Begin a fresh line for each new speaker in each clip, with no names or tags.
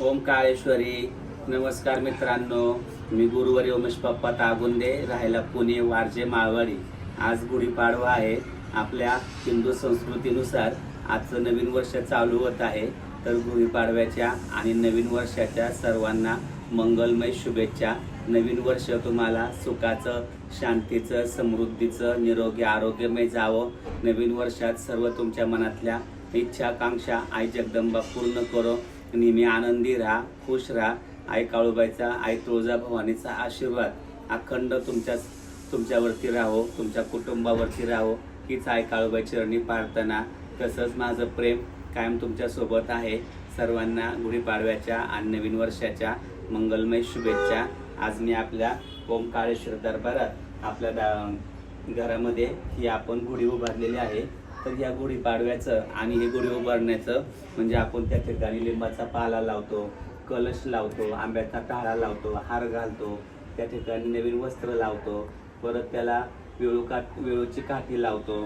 ओम काळेश्वरी नमस्कार मित्रांनो. मी गुरुवारी उमेश पप्पा तागुंदे राहायला पुणे वारजे माळवाडी आज गुढीपाडवा आहे. आपल्या हिंदू संस्कृतीनुसार आजचं नवीन वर्ष चालू होत आहे. तर गुढीपाडव्याच्या आणि नवीन वर्षाच्या सर्वांना मंगलमय शुभेच्छा. नवीन वर्ष तुम्हाला सुखाचं शांतीचं समृद्धीचं निरोगी आरोग्यमय जावं. नवीन वर्षात सर्व तुमच्या मनातल्या इच्छाकांक्षा आई जगदंबा पूर्ण करो. नेहमी आनंदी राहा खुश राहा. आई काळूबाईचा आई तुळजा भवानीचा आशीर्वाद अखंड तुमच्या तुमच्यावरती राहो तुमच्या कुटुंबावरती राहो. हीच आई काळूबाई चरणी प्रार्थना. तसंच माझं प्रेम कायम तुमच्यासोबत आहे. सर्वांना गुढीपाडव्याच्या आणि नवीन वर्षाच्या मंगलमय शुभेच्छा. आज मी आपल्या ओंकाळेश्वर दरबारात आपल्या दा- घरामध्ये ही आपण गुढी उभारलेली आहे. तर या गुढी पाडव्याचं आणि हे गुढी उभारण्याचं म्हणजे आपण त्या ठिकाणी लिंबाचा पाला लावतो कलश लावतो आंब्याचा टाळा लावतो हार घालतो त्या ठिकाणी नवीन वस्त्र लावतो परत त्याला वेळू का वेळूची काठी लावतो.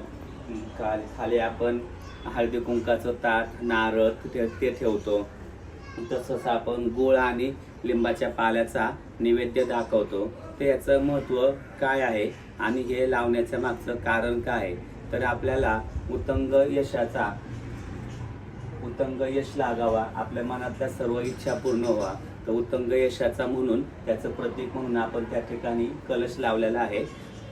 खाली खाली आपण हळदी कुंकाचं ताट नारळ ते ते ठेवतो. तसंच आपण गोळ आणि लिंबाच्या पाल्याचा नैवेद्य दाखवतो. तर याचं महत्त्व काय आहे आणि हे लावण्याचं मागचं कारण काय आहे? तर आपल्याला उत्तंग यशाचा उत्तंग यश लागावा आपल्या मनातल्या सर्व इच्छा पूर्ण व्हावा. तर उत्तंग यशाचा म्हणून त्याचं प्रतीक म्हणून आपण त्या ठिकाणी कलश लावलेला आहे.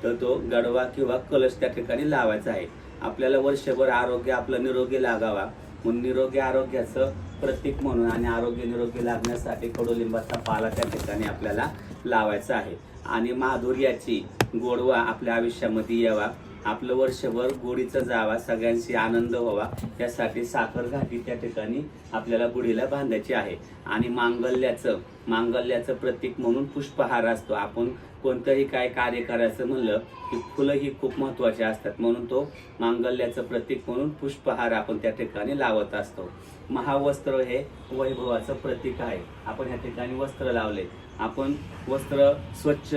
तर तो गडवा किंवा कलश त्या ठिकाणी लावायचा आहे. आपल्याला वर्षभर आरोग्य आपलं निरोगी लागावा. म्हणून निरोगी आरोग्याचं प्रतीक म्हणून आणि आरोग्य निरोगी लागण्यासाठी कडुलिंबाचा पाला त्या ठिकाणी आपल्याला लावायचा आहे. आणि माधुर्याची गोडवा आपल्या आयुष्यामध्ये यावा. आपलं वर्षभर गोडीचं जावा सगळ्यांशी आनंद व्हावा यासाठी साखर घाटी त्या ठिकाणी आपल्याला गुढीला बांधायची आहे. आणि मांगल्याचं मांगल्याचं प्रतीक म्हणून पुष्पहार असतो. आपण कोणतंही काय कार्य करायचं म्हणलं की फुलं ही खूप महत्वाची असतात. म्हणून तो मांगल्याचं प्रतीक म्हणून पुष्पहार आपण त्या ठिकाणी लावत असतो. महावस्त्र हे वैभवाचं प्रतीक आहे. आपण या ठिकाणी वस्त्र लावले. आपण वस्त्र स्वच्छ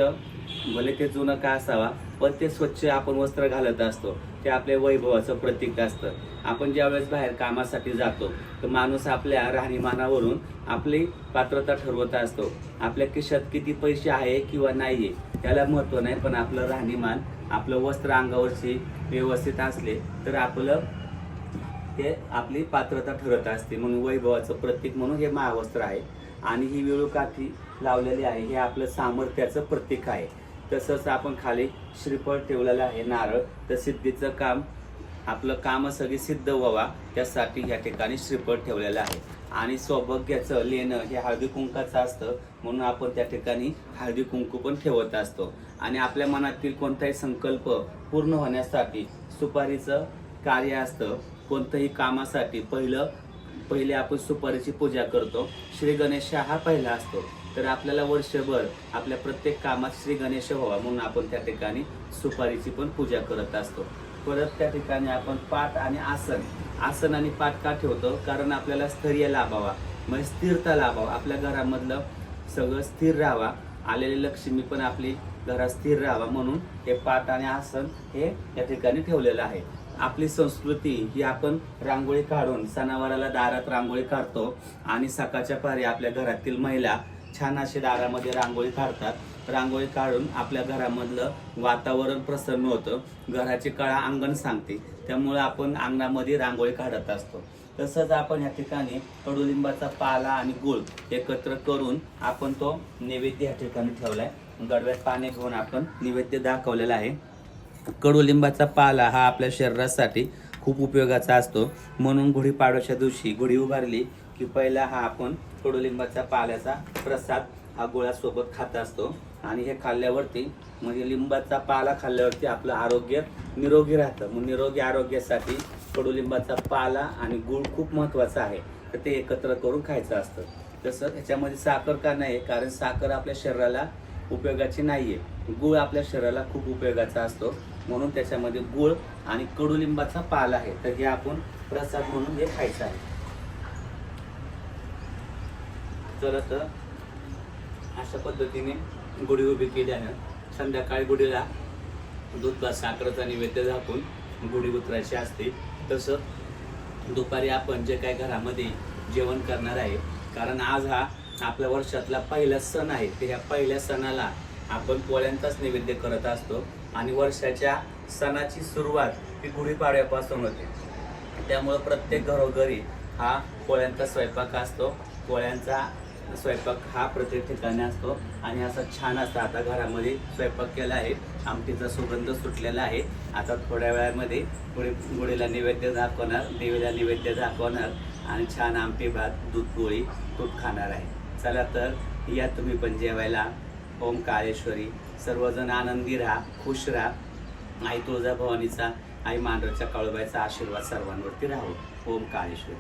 भले ते जुनं का असावा पण ते स्वच्छ आपण वस्त्र घालत असतो. ते आपल्या वैभवाचं प्रतीक असतं. आपण ज्यावेळेस बाहेर कामासाठी जातो तर माणूस आपल्या राहणीमानावरून आपली पात्रता ठरवत असतो. आपल्या खिशात किती पैसे आहे किंवा नाही आहे त्याला महत्त्व नाही पण आपलं राहणीमान आपलं वस्त्र अंगावरची व्यवस्थित असले तर आपलं ते आपली पात्रता ठरत असते. म्हणून वैभवाचं प्रतीक म्हणून हे महावस्त्र आहे. आणि ही वेळूकाठी लावलेली आहे हे आपलं सामर्थ्याचं प्रतीक आहे. तसंच आपण खाली श्रीफळ ठेवलेलं आहे नारळ. तर सिद्धीचं काम आपलं काम सगळी सिद्ध व्हावा त्यासाठी या ठिकाणी श्रीफळ ठेवलेलं आहे. आणि सौभाग्याचं लेणं हे हळदी कुंकाचं असतं म्हणून आपण त्या ठिकाणी हळदी कुंकू पण ठेवत असतो. आणि आपल्या मनातील कोणताही संकल्प पूर्ण होण्यासाठी सुपारीचं कार्य असतं कोणतंही कामासाठी पहिलं पहिले आपण सुपारीची पूजा करतो. श्री गणेश हा पहिला असतो. तर आपल्याला वर्षभर आपल्या प्रत्येक कामात श्री गणेश व्हावा म्हणून आपण त्या ठिकाणी सुपारीची पण पूजा करत असतो. परत त्या ठिकाणी आपण पाठ आणि आसन. आसन आणि पाठ का ठेवतो? कारण आपल्याला स्थैर्य लाभावा. म्हणजे स्थिरता लाभावा. आपल्या घरामधलं सगळं स्थिर राहावा. आलेली लक्ष्मी पण आपली घरात स्थिर राहावा म्हणून हे पाठ आणि आसन हे या ठिकाणी ठेवलेलं आहे. आपली संस्कृती ही आपण रांगोळी काढून सणावाराला दारात रांगोळी काढतो आणि सकाळच्या पारी आपल्या घरातील महिला छान असे दारामध्ये रांगोळी काढतात. रांगोळी काढून आपल्या घरामधलं वातावरण प्रसन्न होतं. घराची कळा अंगण सांगते. त्यामुळे आपण अंगणामध्ये रांगोळी काढत असतो. तसंच आपण या ठिकाणी कडुलिंबाचा पाला आणि गुळ एकत्र करून आपण तो नैवेद्य या ठिकाणी ठेवला आहे गडव्यात पाणी घेऊन आपण नैवेद्य दाखवलेला आहे. कडुलिंबाचा पाला हा आपल्या शरीरासाठी खूप उपयोगाचा असतो. म्हणून गुढीपाडव्याच्या दिवशी गुढी उभारली की पहिला हा आपण कडुलिंबाच्या पाल्याचा प्रसाद हा गोळ्यासोबत खात असतो. आणि हे खाल्ल्यावरती म्हणजे लिंबाचा पाला खाल्ल्यावरती आपलं आरोग्य निरोगी राहतं. मग निरोगी आरोग्यासाठी कडुलिंबाचा पाला आणि गुळ खूप महत्त्वाचा आहे. तर ते एकत्र करून खायचं असतं. तसं ह्याच्यामध्ये साखर का नाही? कारण साखर आपल्या शरीराला उपयोगाची नाही आहे गुळ आपल्या शरीराला खूप उपयोगाचा असतो. म्हणून त्याच्यामध्ये गुळ आणि कडुलिंबाचा पाल आहे. तर हे आपण प्रसाद म्हणून हे खायचं आहे. चला तर अशा पद्धतीने गुढी उभी केली आहे संध्याकाळी गुढीला दूध भात साखरेचा नैवेद्य झाकून गुढी उतरायची असते. तसं दुपारी आपण जे काय घरामध्ये जेवण करणार आहे कारण आज हा आपल्या वर्षातला पहिला सण आहे. तर ह्या पहिल्या सणाला आपण पोळ्यांचाच नैवेद्य करत असतो आणि वर्षाच्या सणाची सुरुवात ही गुढीपाडव्यापासून होते. त्यामुळं प्रत्येक घरोघरी हा पोळ्यांचा स्वयंपाक असतो. पोळ्यांचा स्वयंपाक हा प्रत्येक ठिकाणी असतो आणि असा छान असतं आता घरामध्ये स्वयंपाक केला आहे. आमटीचा सुगंध सुटलेला आहे. आता थोड्या वेळामध्ये गुढी गुढीला नैवेद्य दाखवणार देवीला नैवेद्य दाखवणार आणि छान आमटी भात दूध पोळी तूप खाणार आहे. चला तर या तुम्ही पण जेवायला ओम काळेश्वरी. सर्वजण आनंदी राहा खुश राहा. आई तुळजाभवानीचा आई मांडरच्या काळूबाईचा आशीर्वाद सर्वांवरती राहो. ओम काळेश्वरी.